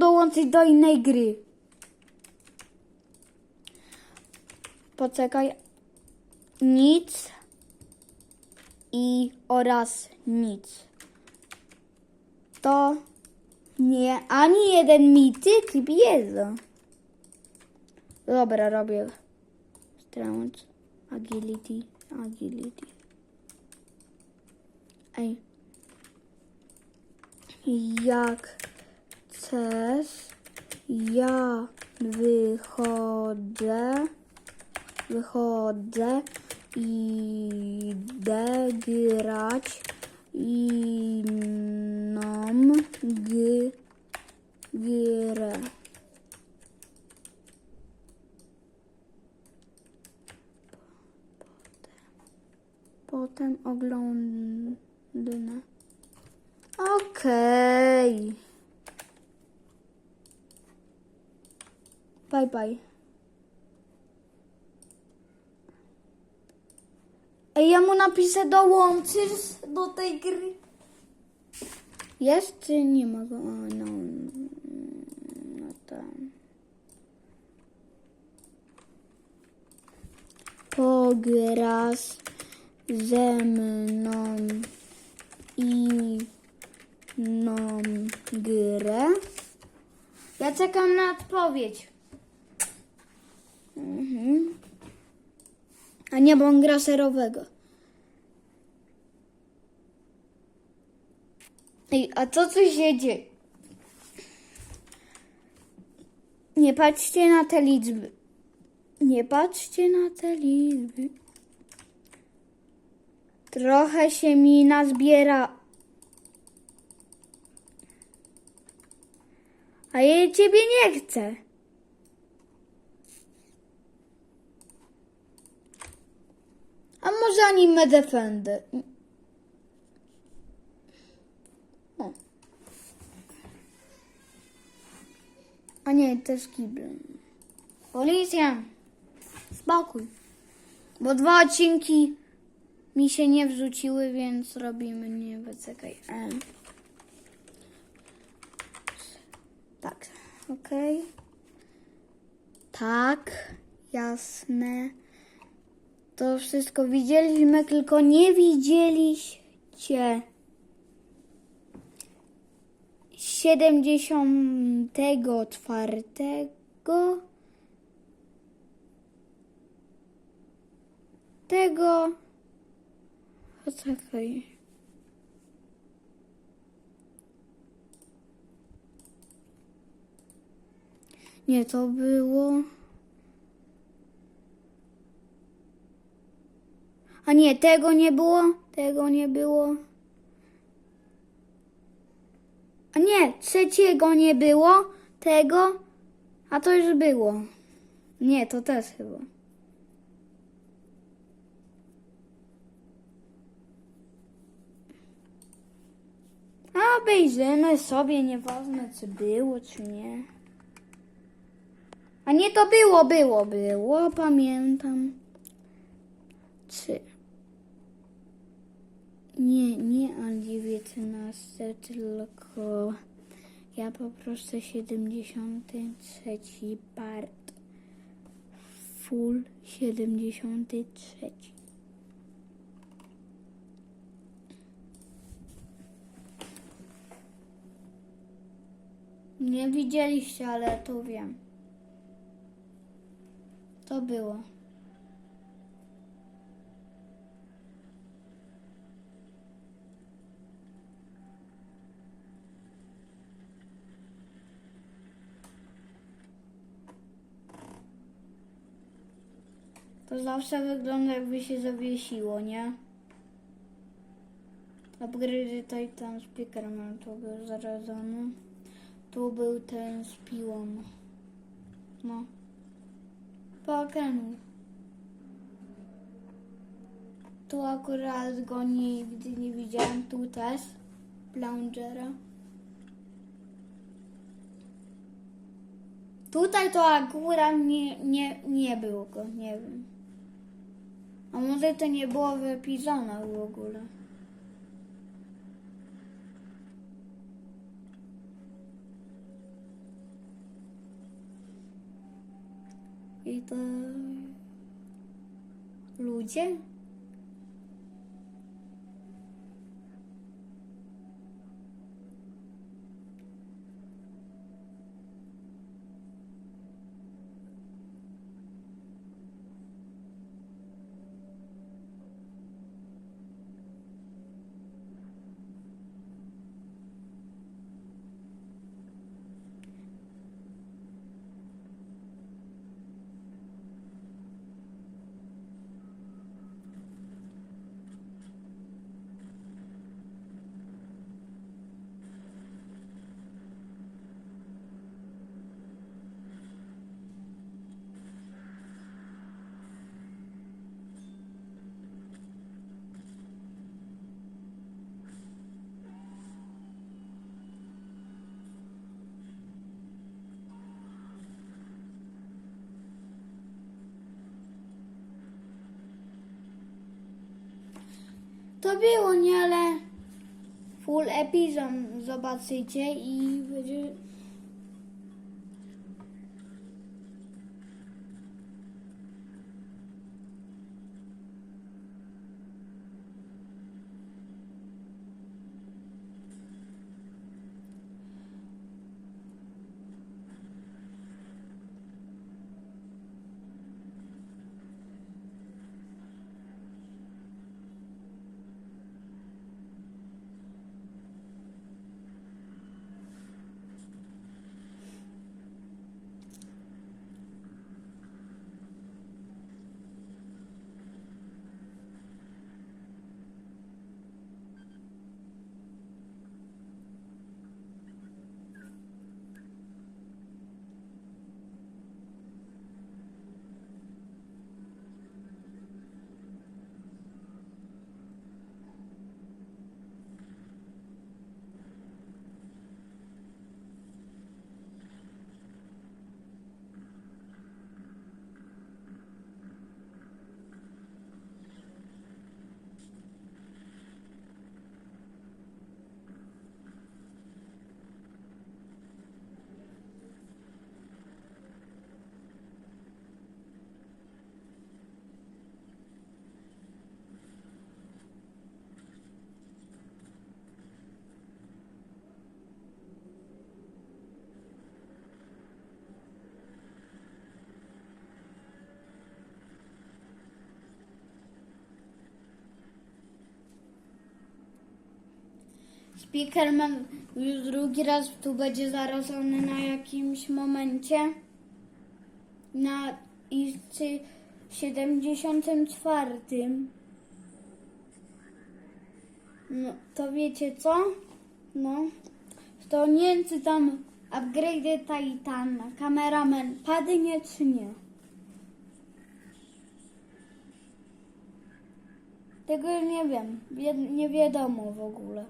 dołączyć do innej gry. Poczekaj. Nic i oraz nic. To nie ani jeden mityk bierze. Dobra, robię. Strength, agility, agility. Ej. Jak chcesz, ja wychodzę, wychodzę i idę grać inną grę. Bye. Ej, ja mu napiszę dołączysz do tej gry. Jest nie ma go? A, no, no tam. Pograsz ze mną i inną grę. Ja czekam na odpowiedź. Mhm. A nie, bo on gra serowego. Ej, a co tu się dzieje? Nie patrzcie na te liczby. Nie patrzcie na te liczby. Trochę się mi nazbiera. A ja ciebie nie chcę. Może anime Defender? O. A nie, też kiblem. Policja! Spokój. Bo dwa odcinki mi się nie wrzuciły, więc robimy nie wyczekaj. L. Tak, okej. Tak, jasne. To wszystko widzieliśmy, tylko nie widzieliście. 74 tego. Poczekaj. Nie to było a nie tego nie było tego nie było a nie trzeciego nie było tego a to już było nie to też chyba A obejrzymy sobie, nieważne czy było, czy nie. A nie, to było, było, było, pamiętam. Czy... Nie, nie a 19, tylko ja poproszę 73 part. Full 73. Nie widzieliście, ale tu wiem. To było. To zawsze wygląda jakby się zawiesiło, nie? Upgrade Titan Speaker mam tu był zarazony. Tu był ten z piłą. No. Pokemonów. Tu akurat go nigdy nie widziałem. Tu też. Plungera. Tutaj to akurat nie, nie, nie było go, nie wiem. A może to nie było wypisane w ogóle? I to... Ludzie? To nie, ale full epizod zobaczycie i będzie... Speakerman już drugi raz tu będzie zarażony na jakimś momencie. Na IC 74. No, to wiecie co? No, to nie wiem, czy tam upgrade Titan, kameraman padnie czy nie. Tego nie wiem, Wie- nie wiadomo w ogóle.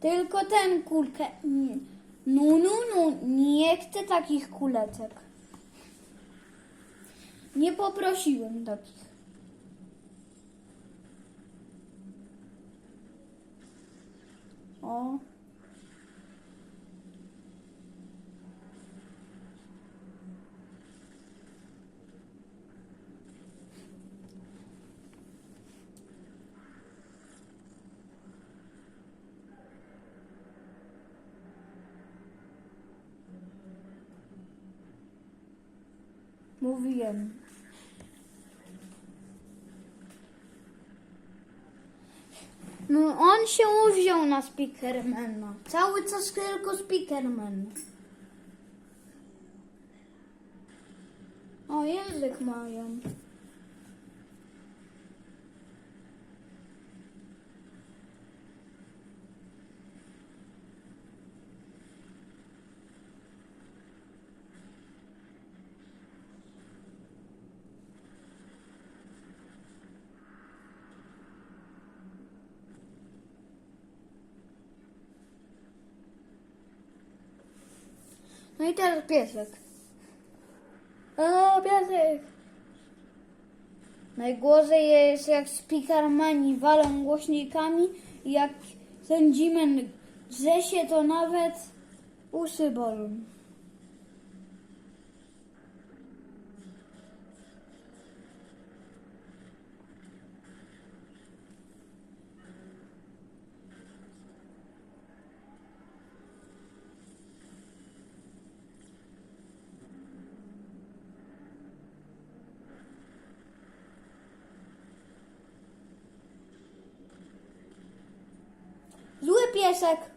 Tylko ten kulkę. No, no, no, nie chcę takich kuleczek. Nie poprosiłem takich. O. Mówiłem. No on się uwziął na Speakermana. Cały czas tylko Speakerman. O, język mają. No i teraz piesek. O, piesek! Najgłośniej jest jak spikarmani walą głośnikami jak sędzimen drze się, to nawet uszy bolą. Isaac.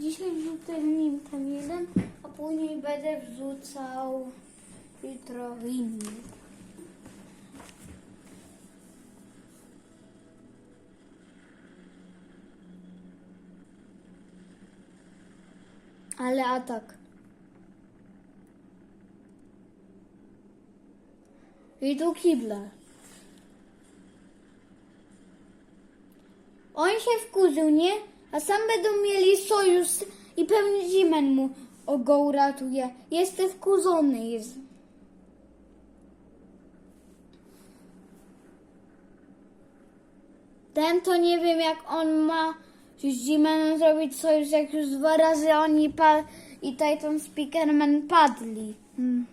Dzisiaj wrzucę nim ten jeden, a później będę wrzucał jutro inny. Ale atak. I tu kible. On się wkurzył, nie? A sam będą mieli sojusz i pewnie Zimen mu go uratuje. Jestem wkurzony jest. Ten to nie wiem jak on ma z Zimenem zrobić sojusz, jak już dwa razy oni i Titan Speakerman padli. Hmm.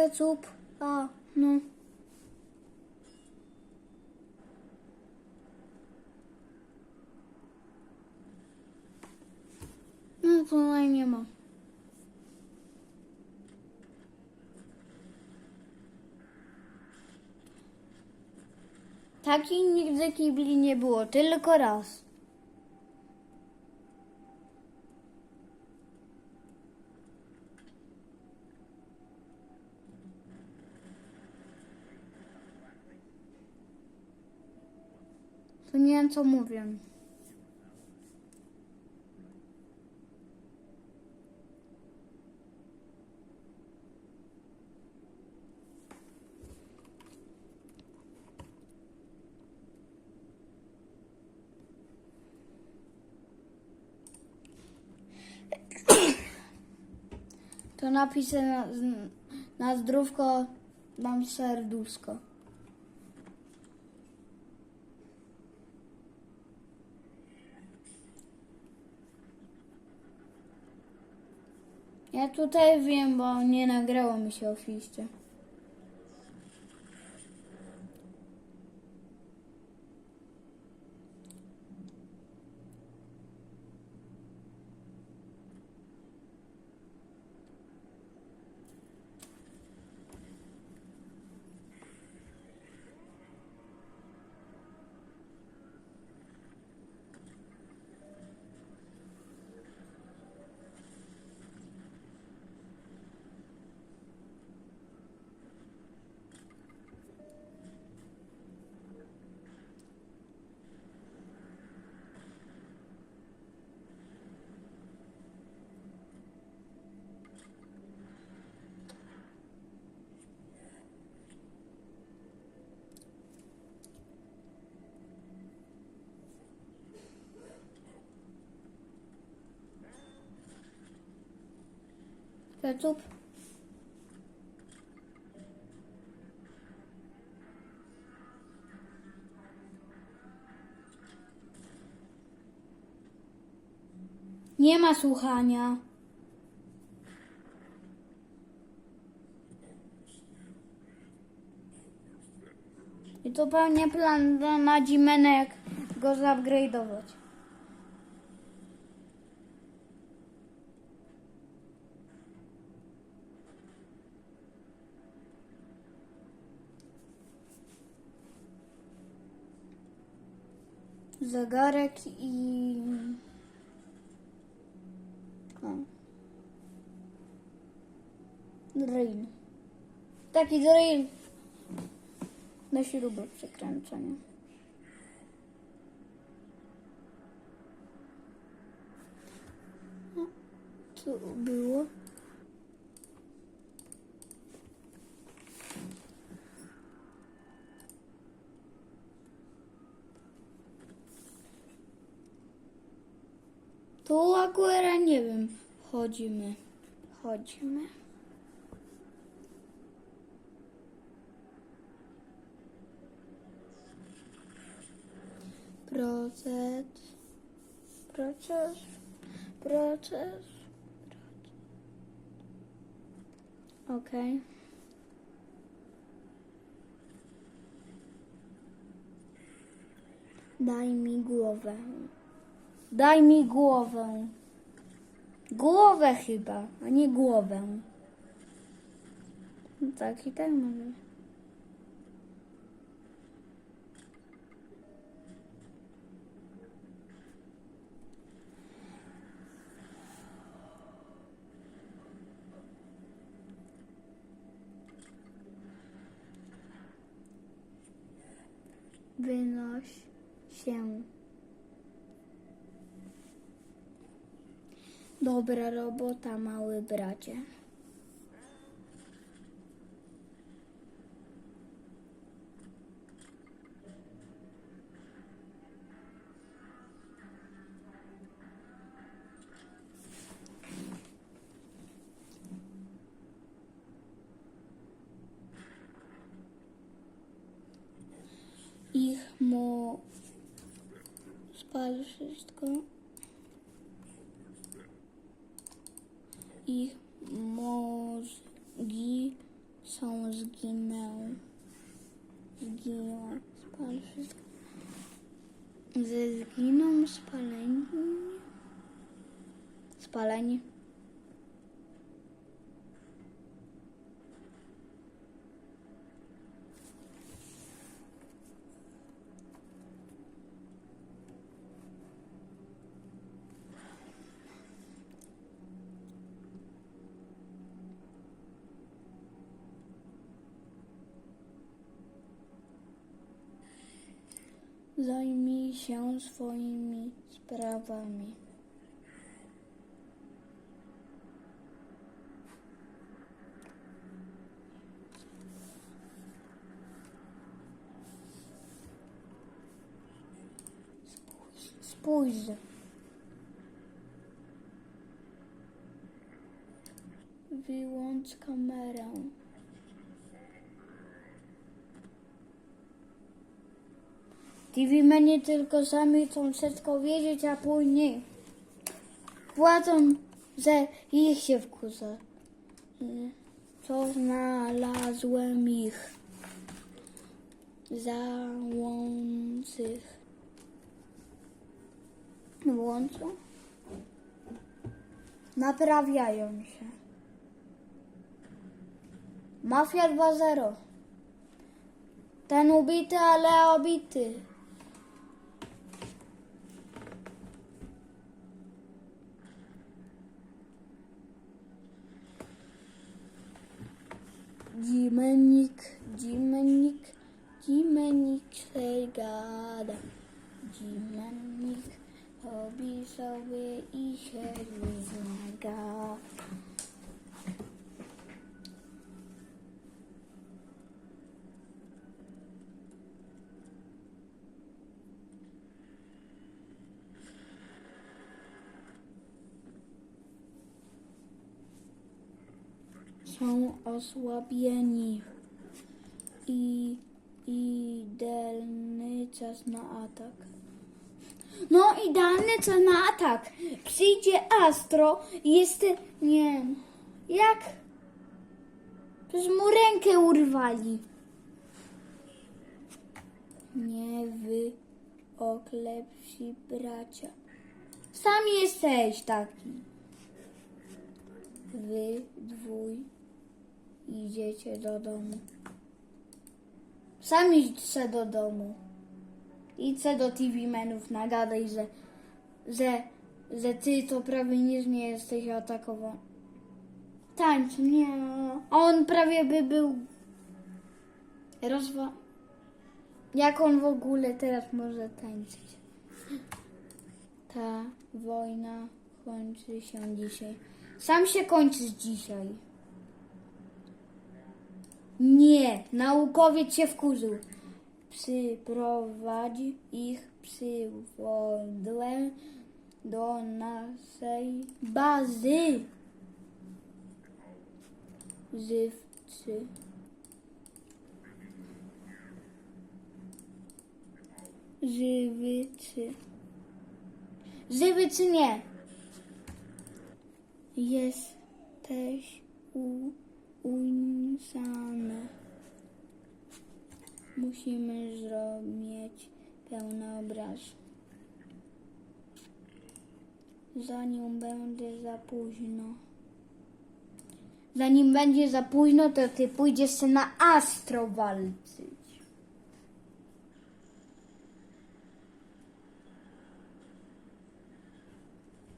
Ketchup. A, no. No to nie ma. Takich nigdy kibli nie było, tylko raz. To nie co mówię. To napiszę na, na zdrówko, dam serduszko. Ja tutaj wiem, bo nie nagrało mi się oczywiście. Ketchup. Nie ma słuchania. I to pewnie plan na Dzimenę, jak go zupgrade'ować. Zegarek i... O. Drill. Taki drill na śrubę przekręcania. O, Co było? Tu akurat wiem. Chodzimy. Chodzimy. Proces. Proces. Proces. Okej. Daj mi głowę. Daj mi głowę. Głowę chyba, a nie głowę. Tak i tak mamy. Wynoś się. Dobra robota, mały bracie. Ich mo... Spal wszystko. Ich mózgi są zginęły. Zginęły. Spal wszystko. Ze zginą spaleni. Spaleni. Zajmij się swoimi sprawami. Spójrz. Wyłącz kamerę. TV mnie tylko sami chcą wszystko wiedzieć, a później płacą, że ich się wkurza. Co znalazłem ich załących. Włączą? Naprawiają się. Mafia 2.0. Ten ubity, ale obity. Dzimennik, dzimennik, dzimennik się gada. Robi sobie i się wymaga. Są osłabieni i idealny czas na atak. No, idealny czas na atak. Przyjdzie Astro i jest... Nie. Jak? Przecież mu rękę urwali. nie wy oklepsi bracia. Sam jesteś taki. Wy dwój idziecie do domu. Sam idź se do domu. Idź se do TV menów, nagadaj, że, że, że ty to prawie nic nie jesteś atakowany. Tańcz, nie. A on prawie by był rozwa... Jak on w ogóle teraz może tańczyć? Ta wojna kończy się dzisiaj. Sam się kończysz dzisiaj. Nie, naukowiec się wkurzył. Przyprowadź ich przywodłem do naszej bazy. Żywcy. Żywy czy... Żywy czy nie? Jesteś u... unisany. Musimy zrobić pełny obraz. Zanim będzie za późno. Zanim będzie za późno, to ty pójdziesz się na astro walczyć.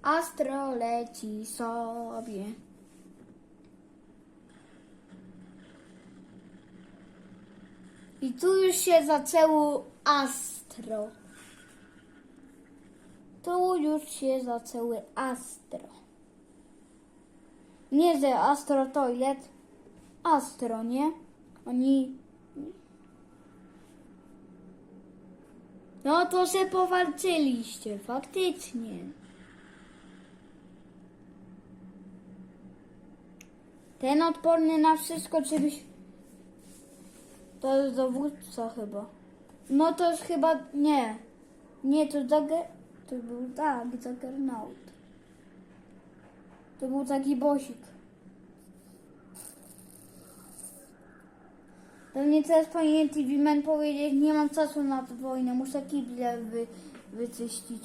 Astro leci sobie. I tu już się zaczęło astro. Tu już się zaczęły astro. Nie, że astro toilet. Astro, nie? Oni... No to się powalczyliście, faktycznie. Ten odporny na wszystko, czy byś... To jest dowódca chyba. No to jest chyba... Nie. Nie, to Jagger... To był tak, Juggernaut. To był taki bosik. Pewnie teraz powinien TV Man powiedzieć, nie mam czasu na tę wojnę, muszę kible wy, wyczyścić.